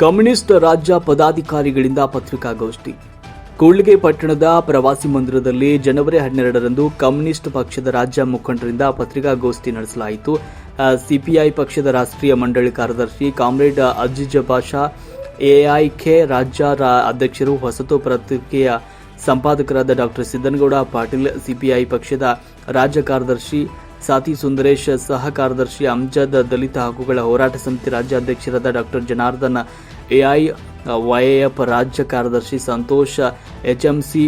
Communist ರಾಜ್ಯ ಪದಾಧಿಕಾರಿಗಳಿಂದ ಪತ್ರಿಕಾಗೋಷ್ಠಿ. ಕೂಡ್ಲಿಗೆ ಪಟ್ಟಣದ ಪ್ರವಾಸಿ ಮಂದಿರದಲ್ಲಿ ಜನವರಿ ಹನ್ನೆರಡರಂದು ಕಮ್ಯುನಿಸ್ಟ್ ಪಕ್ಷದ ರಾಜ್ಯ ಮುಖಂಡರಿಂದ ಪತ್ರಿಕಾಗೋಷ್ಠಿ ನಡೆಸಲಾಯಿತು. ಸಿಪಿಐ ಪಕ್ಷದ ರಾಷ್ಟ್ರೀಯ ಮಂಡಳಿ ಕಾರ್ಯದರ್ಶಿ ಕಾಮ್ರೇಡ್ ಅಜಿಜ್ ಬಾಷಾ ಎಐಕೆ ರಾಜ್ಯ ಅಧ್ಯಕ್ಷರು, ಹೊಸತು ಪತ್ರಿಕೆಯ ಸಂಪಾದಕರಾದ ಡಾಕ್ಟರ್ ಸಿದ್ದನಗೌಡ ಪಾಟೀಲ್, ಸಿಪಿಐ ಪಕ್ಷದ ರಾಜ್ಯ ಕಾರ್ಯದರ್ಶಿ ಸಾತಿ ಸುಂದರೇಶ್ ಸಹ ಕಾರ್ಯದರ್ಶಿ ಅಮ್ಜದ್ ದಲಿತ ಹಕ್ಕುಗಳ ಹೋರಾಟ ಸಮಿತಿ ರಾಜ್ಯಾಧ್ಯಕ್ಷರಾದ ಡಾಕ್ಟರ್ ಜನಾರ್ದನ್ ಎಐ ವೈಎಫ್ ರಾಜ್ಯ ಕಾರ್ಯದರ್ಶಿ ಸಂತೋಷ, ಎಚ್ಎಂಸಿ,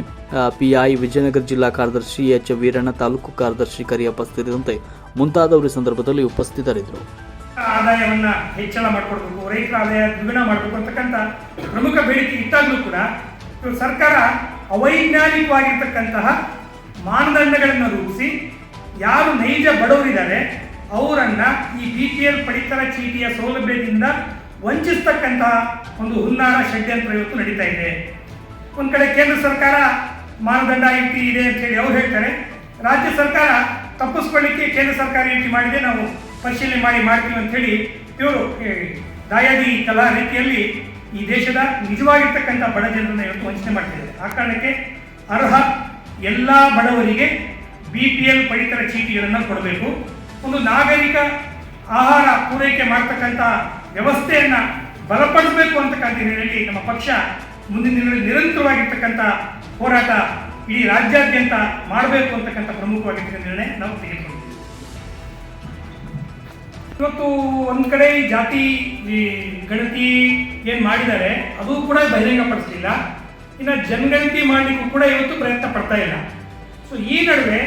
ಪಿಐ ವಿಜಯನಗರ ಜಿಲ್ಲಾ ಕಾರ್ಯದರ್ಶಿ ಎಚ್. ವೀರಣ್ಣ, ತಾಲೂಕು ಕಾರ್ಯದರ್ಶಿ ಕರಿಯಪ್ಪ ಸೇರಿದಂತೆ ಮುಂತಾದವರು ಸಂದರ್ಭದಲ್ಲಿ ಉಪಸ್ಥಿತರಿದ್ದರು. ಆದಾಯವನ್ನು ಹೆಚ್ಚಳ ಮಾಡಿಕೊಡ್ಬೇಕು, ರೈತರ ಆದಾಯ ದ್ವಿಗುಣ ಮಾಡಬೇಕು ಅಂತಕ್ಕಂಥ ಪ್ರಮುಖ ಬೇಡಿಕೆ ಇಟ್ಟಾಗಲೂ ಕೂಡ ಸರ್ಕಾರ ಅವೈಜ್ಞಾನಿಕವಾಗಿರ್ತಕ್ಕಂತಹ ಮಾನದಂಡಗಳನ್ನು ರೂಪಿಸಿ ಯಾರು ನೈಜ ಬಡವರಿದ್ದಾರೆ, ಅವರನ್ನ ಈ ಬಿ ಪಿ ಎಲ್ ಪಡಿತರ ಚೀಟಿಯ ಸೌಲಭ್ಯದಿಂದ ವಂಚಿಸ್ತಕ್ಕಂತಹ ಒಂದು ಹುನ್ನಾರ ಷಡ್ಯಂತ್ರ ಇವತ್ತು ನಡೀತಾ ಇದೆ. ಒಂದ್ ಕಡೆ ಕೇಂದ್ರ ಸರ್ಕಾರ ಮಾನದಂಡ ಇಟ್ಟಿ ಇದೆ ಅಂತ ಹೇಳಿ ಅವ್ರು ಹೇಳ್ತಾರೆ. ರಾಜ್ಯ ಸರ್ಕಾರ ತಪ್ಪಿಸ್ಕೊಳ್ಳಿಕ್ಕೆ ಕೇಂದ್ರ ಸರ್ಕಾರ ಈ ಮಾಡಿದೆ, ನಾವು ಪರಿಶೀಲನೆ ಮಾಡಿ ಮಾಡ್ತೀವಿ ಅಂತ ಹೇಳಿ ಇವರು ದಾಯಾದಿ ಕಲಾ ರೀತಿಯಲ್ಲಿ ಈ ದೇಶದ ನಿಜವಾಗಿರ್ತಕ್ಕಂಥ ಬಡ ಜನರನ್ನ ಇವತ್ತು ವಂಚನೆ ಮಾಡ್ತಿದ್ದಾರೆ. ಆ ಕಾರಣಕ್ಕೆ ಅರ್ಹ ಎಲ್ಲ ಬಡವರಿಗೆ ಬಿ ಪಿ ಎಲ್ ಪಡಿತರ ಚೀಟಿಗಳನ್ನು ಕೊಡಬೇಕು. ಒಂದು ನಾಗರಿಕ ಆಹಾರ ಪೂರೈಕೆ ಮಾಡ್ತಕ್ಕಂಥ ವ್ಯವಸ್ಥೆಯನ್ನು ಬಲಪಡಿಸಬೇಕು ಅಂತಕ್ಕಂಥ ಹಿನ್ನೆಲೆಯಲ್ಲಿ ನಮ್ಮ ಪಕ್ಷ ಮುಂದಿನ ದಿನಗಳಲ್ಲಿ ನಿರಂತರವಾಗಿರ್ತಕ್ಕಂಥ ಹೋರಾಟ ಇಡೀ ರಾಜ್ಯಾದ್ಯಂತ ಮಾಡಬೇಕು ಅಂತಕ್ಕಂಥ ಪ್ರಮುಖವಾಗಿರ್ತಕ್ಕಂಥ ನಿರ್ಣಯ ನಾವು ತೆಗೆದುಕೊಂಡಿದ್ದೀವಿ. ಇವತ್ತು ಒಂದು ಕಡೆ ಈ ಜಾತಿ, ಈ ಗಣತಿ ಏನು ಮಾಡಿದ್ದಾರೆ, ಅದು ಕೂಡ ಬಹಿರಂಗಪಡಿಸಲಿಲ್ಲ. ಇನ್ನು ಜನಗಣತಿ ಮಾಡಲಿಕ್ಕೂ ಕೂಡ ಇವತ್ತು ಪ್ರಯತ್ನ ಪಡ್ತಾ ಇಲ್ಲ. ಸೊ ಈ ನಡುವೆ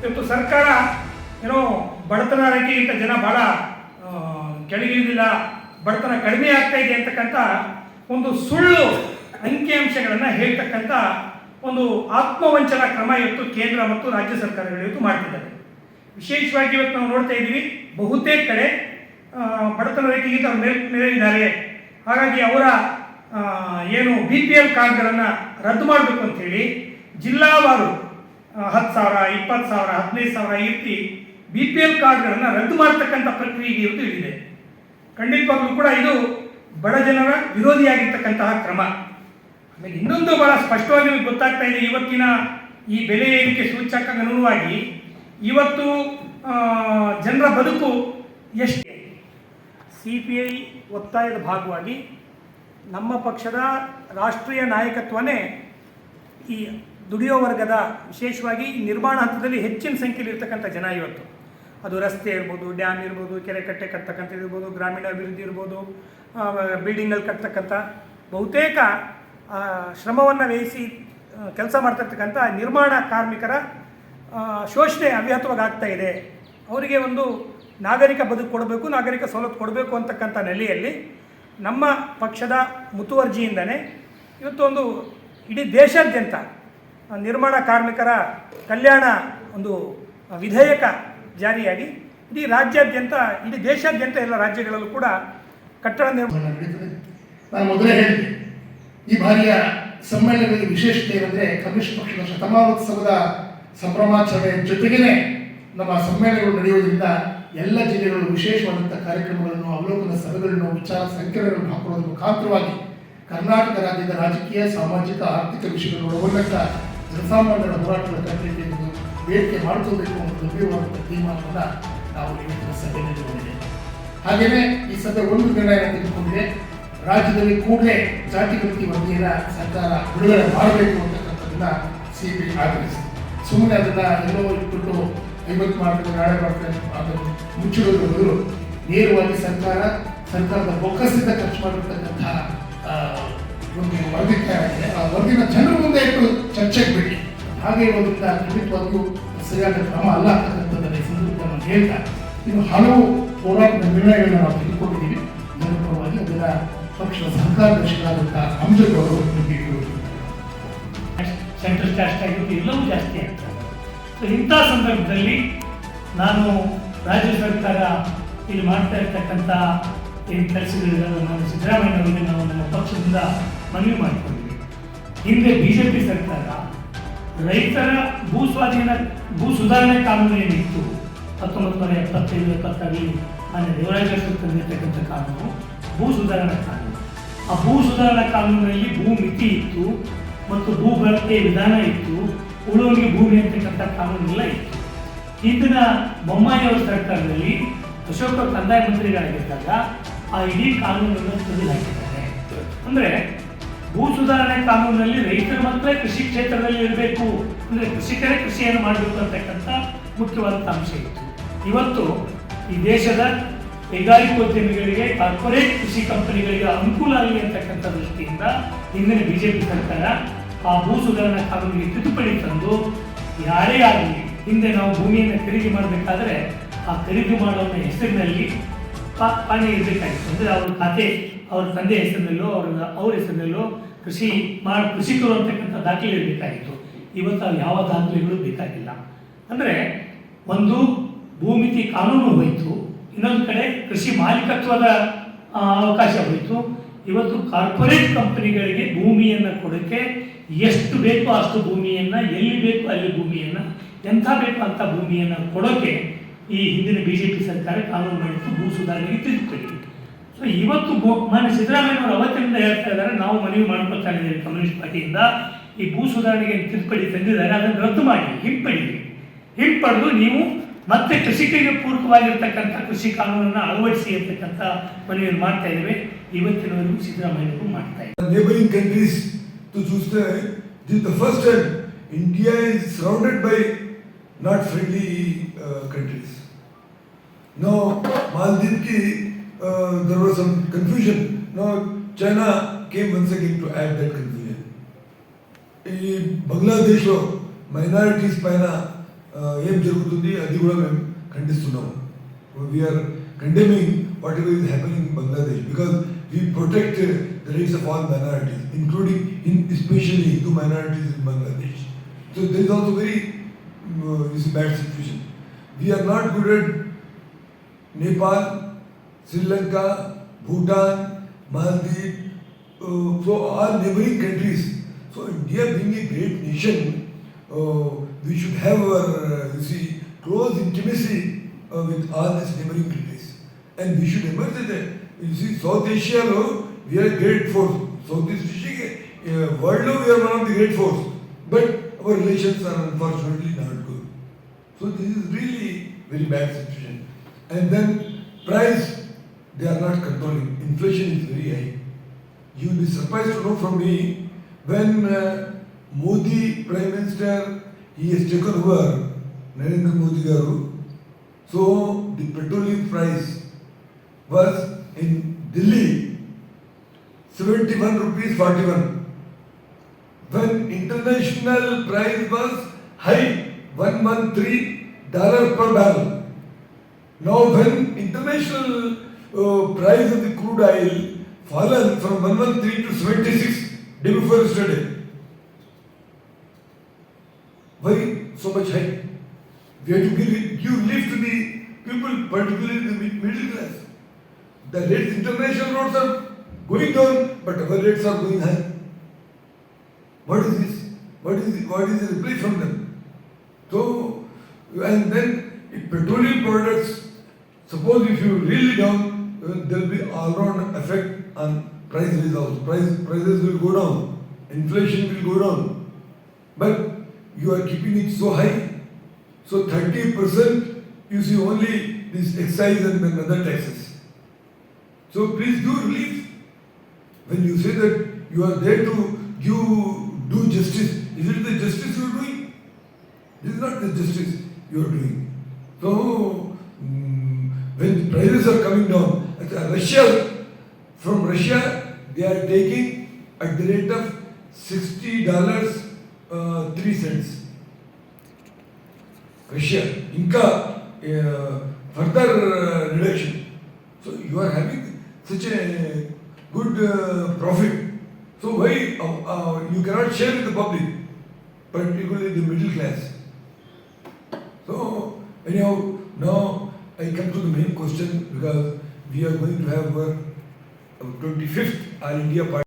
ಇವತ್ತು ಸರ್ಕಾರ ಏನೋ ಬಡತನ ರೇಖೆಗಿಂತ ಜನ ಬಹಳ ಕೆಳಗಿಳಿದಿಲ್ಲ ಬಡತನ ಕಡಿಮೆ ಆಗ್ತಾ ಇದೆ ಅಂತಕ್ಕಂಥ ಒಂದು ಸುಳ್ಳು ಅಂಕಿಅಂಶಗಳನ್ನು ಹೇಳ್ತಕ್ಕಂಥ ಒಂದು ಆತ್ಮವಂಚನ ಕ್ರಮ ಇವತ್ತು ಕೇಂದ್ರ ಮತ್ತು ರಾಜ್ಯ ಸರ್ಕಾರಗಳು ಇವತ್ತು ಮಾಡ್ತಿದ್ದಾರೆ. ವಿಶೇಷವಾಗಿ ಇವತ್ತು ನಾವು ನೋಡ್ತಾ ಇದ್ದೀವಿ, ಬಹುತೇಕ ಕಡೆ ಬಡತನ ರೇಖೆಗಿಂತ ಮೇಲೆ ಮೇಲ್, ಮೇಲಿದ್ದಾರೆ. ಹಾಗಾಗಿ ಅವರ ಏನು ಬಿ ಪಿ ಎಲ್ ಕಾರ್ಡ್ಗಳನ್ನು ರದ್ದು ಮಾಡಬೇಕು ಅಂತೇಳಿ ಜಿಲ್ಲಾವಾರು ಹತ್ತು ಸಾವಿರ, ಇಪ್ಪತ್ತು ಸಾವಿರ, ಹದಿನೈದು ಸಾವಿರ ಇರ್ತಿ ಬಿ ಪಿ ಎಲ್ ಕಾರ್ಡ್ಗಳನ್ನು ರದ್ದು ಮಾಡ್ತಕ್ಕಂಥ ಪ್ರಕ್ರಿಯೆಗೆ ಇವತ್ತು ಇಳಿದೆ ಖಂಡಿತವಾಗ್ಲೂ ಕೂಡ ಇದು ಬಡ ಜನರ ವಿರೋಧಿಯಾಗಿರ್ತಕ್ಕಂತಹ ಕ್ರಮ. ಆಮೇಲೆ ಇನ್ನೊಂದು ಬಹಳ ಸ್ಪಷ್ಟವಾಗಿ ನಿಮಗೆ ಗೊತ್ತಾಗ್ತಾ ಇದೆ, ಇವತ್ತಿನ ಈ ಬೆಲೆ ಏರಿಕೆ ಸೂಚಕ ಅನುಗುಣವಾಗಿ ಇವತ್ತು ಜನರ ಬದುಕು ಎಷ್ಟು ಸಿ ಪಿ ಐ ಒತ್ತಾಯದ ಭಾಗವಾಗಿ ನಮ್ಮ ಪಕ್ಷದ ರಾಷ್ಟ್ರೀಯ ನಾಯಕತ್ವನೇ ಈ ದುಡಿಯೋ ವರ್ಗದ ವಿಶೇಷವಾಗಿ ನಿರ್ಮಾಣ ಹಂತದಲ್ಲಿ ಹೆಚ್ಚಿನ ಸಂಖ್ಯೆಯಲ್ಲಿ ಇರ್ತಕ್ಕಂಥ ಜನ ಇವತ್ತು. ಅದು ರಸ್ತೆ ಇರ್ಬೋದು, ಡ್ಯಾಮ್ ಇರ್ಬೋದು ಕೆರೆ ಕಟ್ಟೆ ಕಟ್ತಕ್ಕಂಥದ್ದು ಇರ್ಬೋದು, ಗ್ರಾಮೀಣ ಅಭಿವೃದ್ಧಿ ಇರ್ಬೋದು ಬಿಲ್ಡಿಂಗಲ್ಲಿ ಕಟ್ತಕ್ಕಂಥ ಬಹುತೇಕ ಶ್ರಮವನ್ನು ವಹಿಸಿ ಕೆಲಸ ಮಾಡ್ತಕ್ಕಂಥ ನಿರ್ಮಾಣ ಕಾರ್ಮಿಕರ ಶೋಷಣೆ ಅವ್ಯಾತವಾಗಿ ಆಗ್ತಾ ಇದೆ. ಅವರಿಗೆ ಒಂದು ನಾಗರಿಕ ಬದುಕು ಕೊಡಬೇಕು, ನಾಗರಿಕ ಸವಲತ್ತು ಕೊಡಬೇಕು ಅಂತಕ್ಕಂಥ ನೆಲೆಯಲ್ಲಿ ನಮ್ಮ ಪಕ್ಷದ ಮುತುವರ್ಜಿಯಿಂದನೇ ಇವತ್ತು ಒಂದು ಇಡೀ ದೇಶಾದ್ಯಂತ ನಿರ್ಮಾಣ ಕಾರ್ಮಿಕರ ಕಲ್ಯಾಣ ಒಂದು ವಿಧೇಯಕ ಜಾರಿಯಾಗಿ ಇಡೀ ರಾಜ್ಯಾದ್ಯಂತ, ಇಡೀ ದೇಶಾದ್ಯಂತ ಎಲ್ಲ ರಾಜ್ಯಗಳಲ್ಲೂ ಕೂಡ ಕಟ್ಟಡ ನಿರ್ಮಾಣ ನಾನು ಮೊದಲೇ ಹೇಳಿದೆ ಈ ಬಾರಿಯ ಸಮ್ಮೇಳನದಲ್ಲಿ ವಿಶೇಷತೆ ಏನಂದ್ರೆ ಕಮ್ಯುನಿಸ್ಟ್ ಪಕ್ಷದ ಶತಮಾನೋತ್ಸವದ ಸಂಭ್ರಮಾಚರಣೆ ಜೊತೆಗೇನೆ ನಮ್ಮ ಸಮ್ಮೇಳನಗಳು ನಡೆಯುವುದರಿಂದ ಎಲ್ಲ ಜಿಲ್ಲೆಗಳು ವಿಶೇಷವಾದಂಥ ಕಾರ್ಯಕ್ರಮಗಳನ್ನು, ಅವಲೋಕನ ಸಭೆಗಳನ್ನು, ವಿಚಾರ ಸಂಕಿರಣಗಳನ್ನು ಹಾಕೊಳ್ಳೋದ್ರ ಮುಖಾಂತರವಾಗಿ ಕರ್ನಾಟಕ ರಾಜ್ಯದ ರಾಜಕೀಯ, ಸಾಮಾಜಿಕ, ಆರ್ಥಿಕ ವಿಷಯಗಳನ್ನು ಒಳಗೊಂಡಂಥ ಜನಸಾಮಾನ್ಯರ ಹೋರಾಟದ ವೇದಿಕೆ ಬೇಡಿಕೆ ಮಾಡಿಕೊಳ್ಬೇಕು ಅನ್ನೋ ಗಂಭೀರವಾದಂಥ ತೀರ್ಮಾನವನ್ನು ನಾವು ಇವತ್ತಿನ ಸಭೆಯಲ್ಲಿ ನೋಡಿದ್ದೇವೆ ಹಾಗೆಯೇ ಈ ಸದ್ಯ ಒಂದು ನಿರ್ಣಯ ತೆಗೆದುಕೊಂಡಿದೆ. ರಾಜ್ಯದಲ್ಲಿ ಕೂಡಲೇ ಜಾತಿ ಗಣತಿ ವರದಿಯನ್ನ ಸರ್ಕಾರ ಬಿಡುಗಡೆ ಮಾಡಬೇಕು ಅಂತಕ್ಕಂಥದ್ದನ್ನ ಸಿ ಬಿ ಆಗ್ರಹಿಸಿದೆ. ಸುಮ್ಮನೆ ಅದನ್ನು ಎಲ್ಲೋ ಇಟ್ಬಿಟ್ಟು ಐವತ್ತು ಮಾಡ್ತಾರೆ ನಾಳೆ ಮಾಡ್ತಾರೆ ಅದನ್ನು ಮುಚ್ಚಿಡೋದ್ರ ಬದಲು ನೇರವಾಗಿ ಸರ್ಕಾರ ಸರ್ಕಾರದ ಬೊಕ್ಕಸದಿಂದ ಖರ್ಚು ಮಾಡಿರ್ತಕ್ಕಂತಹ ಆ, ಒಂದು ವರದಿ ಆ ವರದಿನ ಜನರ ಮುಂದೆ ಇಟ್ಟು ಚರ್ಚೆಗೆ ಬಿಡಿ ಹಾಗೆ ಇರೋದ್ರಿಂದ ಖಂಡಿತವಾಗಿಯೂ ಸರಿಯಾದ ಕ್ರಮ ಅಲ್ಲ ಅಂತಕ್ಕಂಥದ್ದನ್ನು ಈ ಸಂದರ್ಭದಲ್ಲಿ ಹೇಳ್ತಾ ಇನ್ನು ಹಲವು ಹೋರಾಟದ ನಿರ್ಣಯಗಳನ್ನ ನಾವು ತೆಗೆದುಕೊಂಡಿದ್ದೀವಿ. ಅದರ ಪರವಾಗಿ ಅದರ ಪಕ್ಷದ ಸಹಕಾರದರ್ಶಿಗಳಾದಂತಹ ಅಂಶಗಳು. ಸೆಂಟ್ರಲ್ ಕ್ಯಾಸ್ಟ್ ಆಗಿರುತ್ತೆ ಎಲ್ಲವೂ ಜಾಸ್ತಿ ಆಗ್ತದೆ ಇಂಥ ಸಂದರ್ಭದಲ್ಲಿ ನಾನು ರಾಜ್ಯ ಸರ್ಕಾರ ಇಲ್ಲಿ ಮಾಡ್ತಾ ಇರ್ತಕ್ಕಂಥ ಏನು ಕೆಲಸಗಳಿದ್ದಾವೆ ಸಿದ್ದರಾಮಯ್ಯ ಸಿದ್ದರಾಮಯ್ಯನವರಿಗೆ ನಾವು ನಮ್ಮ ಪಕ್ಷದಿಂದ ಮನವಿ ಮಾಡಿಕೊಂಡಿದೆ. ಹಿಂದೆ ಬಿ ಜೆ ಪಿ ಸರ್ಕಾರ ರೈತರ ಭೂ ಸ್ವಾಧೀನ ಭೂ ಸುಧಾರಣೆ ಕಾನೂನು ಏನಿತ್ತು ಹತ್ತೊಂಬತ್ತು ನೂರ ಎಪ್ಪತ್ತೈದು ಎಪ್ಪತ್ತಾಗಲಿ ಮಾನ್ಯ ದೇವರಾಜ ತಂದಿರ್ತಕ್ಕಂಥ ಕಾನೂನು ಭೂ ಸುಧಾರಣಾ ಕಾನೂನು. ಆ ಭೂ ಸುಧಾರಣಾ ಕಾನೂನಿನಲ್ಲಿ ಭೂ ಮಿತಿ ಇತ್ತು ಮತ್ತು ಭೂ ಬಳಕೆ ವಿಧಾನ ಇತ್ತು. ಉಳುವರಿಗೆ ಭೂಮಿ ಅಂತಕ್ಕಂಥ ಕಾನೂನೆಲ್ಲ ಇತ್ತು. ಹಿಂದಿನ ಬೊಮ್ಮಾಯಿಯವರ ಸರ್ಕಾರದಲ್ಲಿ ಅಶೋಕ ಕಂದಾಯ ಮಂತ್ರಿಗಳಾಗಿದ್ದಾಗ ಆ ಇಡೀ ಕಾನೂನನ್ನು ತೆಗೆದು ಹಾಕಿದ್ದಾರೆ ಅಂದ್ರೆ ಭೂ ಸುಧಾರಣೆ ಕಾನೂನಲ್ಲಿ ರೈತರು ಮಾತ್ರ ಕೃಷಿ ಕ್ಷೇತ್ರದಲ್ಲಿ ಇರಬೇಕು. ಅಂದ್ರೆ ಕೃಷಿಕರೇ ಕೃಷಿಯನ್ನು ಮಾಡಬೇಕು ಅಂತಕ್ಕಂಥ ಮುಖ್ಯವಾದಂಥ ಅಂಶ ಇತ್ತು. ಇವತ್ತು ಈ ದೇಶದ ಕೈಗಾರಿಕೋದ್ಯಮಿಗಳಿಗೆ, ಕಾರ್ಪೊರೇಟ್ ಕೃಷಿ ಕಂಪನಿಗಳಿಗೆ ಅನುಕೂಲ ಆಗಲಿ ಅಂತಕ್ಕಂಥ ದೃಷ್ಟಿಯಿಂದ ಹಿಂದಿನ ಬಿಜೆಪಿ ಸರ್ಕಾರ ಆ ಭೂ ಸುಧಾರಣೆ ಕಾನೂನಿಗೆ ತಿದ್ದುಪಡಿ ತಂದು ಯಾರೇ ಆಗಲಿ ಹಿಂದೆ ನಾವು ಭೂಮಿಯನ್ನು ಖರೀದಿ ಮಾಡಬೇಕಾದ್ರೆ ಆ ಖರೀದಿ ಮಾಡೋನ ಹೆಸರಿನಲ್ಲಿ ಪಾ- ಪಾಣಿ ಇರಬೇಕಾಗಿತ್ತು. ಅಂದರೆ ಅವ್ರ ಖಾತೆ, ಅವ್ರ ತಂದೆ ಹೆಸರಿನಲ್ಲೋ ಅವ್ರ ಅವ್ರ ಹೆಸರಿನಲ್ಲೋ ಕೃಷಿ ಮಾಡಿ ಕೃಷಿಕರು ಅಂತಕ್ಕಂಥ ದಾಖಲೆ ಬೇಕಾಗಿತ್ತು. ಇವತ್ತು ಅಲ್ಲಿ ಯಾವ ದಾಖಲೆಗಳು ಬೇಕಾಗಿಲ್ಲ. ಅಂದರೆ ಒಂದು ಭೂಮಿತಿ ಕಾನೂನು ಹೋಯಿತು, ಇನ್ನೊಂದು ಕಡೆ ಕೃಷಿ ಮಾಲೀಕತ್ವದ ಅವಕಾಶ ಹೋಯಿತು. ಇವತ್ತು ಕಾರ್ಪೊರೇಟ್ ಕಂಪನಿಗಳಿಗೆ ಭೂಮಿಯನ್ನು ಕೊಡೋಕ್ಕೆ ಎಷ್ಟು ಬೇಕೋ ಅಷ್ಟು ಭೂಮಿಯನ್ನು, ಎಲ್ಲಿ ಬೇಕೋ ಅಲ್ಲಿ ಭೂಮಿಯನ್ನು, ಎಂಥ ಬೇಕೋ ಅಂಥ ಭೂಮಿಯನ್ನು ಕೊಡೋಕ್ಕೆ ಈ ಹಿಂದಿನ ಬಿ ಜೆ ಪಿ ಸರ್ಕಾರ ಕಾನೂನು ಮಾಡಿತ್ತು ಭೂ ಸುಧಾರಣೆಗೆ ತಿದ್ದುಪಡಿ. ಸೊ ಇವತ್ತು ಮಾನ್ಯ ಸಿದ್ದರಾಮಯ್ಯವರು ಅವತ್ತಿನಿಂದ ಹೇಳ್ತಾ ಇದ್ದಾರೆ, ನಾವು ಮನವಿ ಮಾಡ್ಕೊಳ್ತಾ ಇದ್ದೀವಿ ಕಮ್ಯುನಿಸ್ಟ್ ಪಾರ್ಟಿಯಿಂದ. ಈ ಭೂ ಸುಧಾರಣೆಗೆ ತಿದ್ದುಪಡಿ ತಂದಿದ್ದಾರೆ, ಅದನ್ನು ರದ್ದು ಮಾಡಿ, ಹಿಂಪಡಿ. ಹಿಂಪಡೆದು ನೀವು ಮತ್ತೆ ಕೃಷಿಕರಿಗೆ ಪೂರಕವಾಗಿರ್ತಕ್ಕಂಥ ಕೃಷಿ ಕಾನೂನನ್ನು ಅಳವಡಿಸಿ ಅಂತಕ್ಕಂಥ ಮನವಿಯನ್ನು ಮಾಡ್ತಾ ಇದ್ದೇವೆ. ಇವತ್ತಿನವರೆಗೂ ಸಿದ್ದರಾಮಯ್ಯವರು ಮಾಡ್ತಾ ಇದ್ದಾರೆ. Neighboring countries to the first time India is first by not friendly countries no not friendly uh, countries. Now Maldives ki, uh, there was some confusion. Now China came once again to add that confusion. ఈ బంగ్లాదేశ్లో minorities పైన ఆ, ఏం జరుగుతుంది అది కూడా మేము ఖండిస్తున్నాము we are condemning whatever is happening in Bangladesh because we protect the rights of all minorities including in especially Hindu minorities in Bangladesh so there is also very is bad situation we are not good at Nepal, Sri Lanka, Bhutan, Maldives, uh, so all neighboring countries. So India being a great nation, uh, we should have our, uh, you see, close intimacy uh, with all these neighboring countries. And we should as a, you see, South Asia, lo, we are a great force. Southeast Asia, uh, world, lo, we are one of the great force. But our relations are unfortunately not good. So this is really very bad situation. And then price, they are not controlling. Inflation is very high. You will be surprised to know from me when uh, Modi Prime Minister he has taken over Narendra Modi garu. So the petroleum price was in Delhi 71 rupees 41. When international price was high 113 dollar per barrel. Now, when international price of the crude oil fallen from 113 to 76 day before yesterday, why so much high? We have to give, give relief to the people, particularly the middle class. The rates, international roads are going down, but our rates are going high. What is this? What is the, what is the reply from them? So, and then if petroleum products, suppose if you really down, there will be all-round effect on price results. Price prices will go down, inflation will go down, but you are keeping it so high. So thirty percent you see only this excise and other taxes. So please do relief. When you say that you are there to give do justice, is it the justice you are doing? This is not the justice you are doing. So, mm, when prices are coming down, Russia, from Russia, they are taking at the rate of sixty dollars uh, three cents. Russia, uh, further uh, reduction. So you are having such a good uh, profit. So why uh, uh, you cannot share with the public, particularly the middle class? So, anyhow, now I come to the main question because we are going to have our, our 25th All India Party.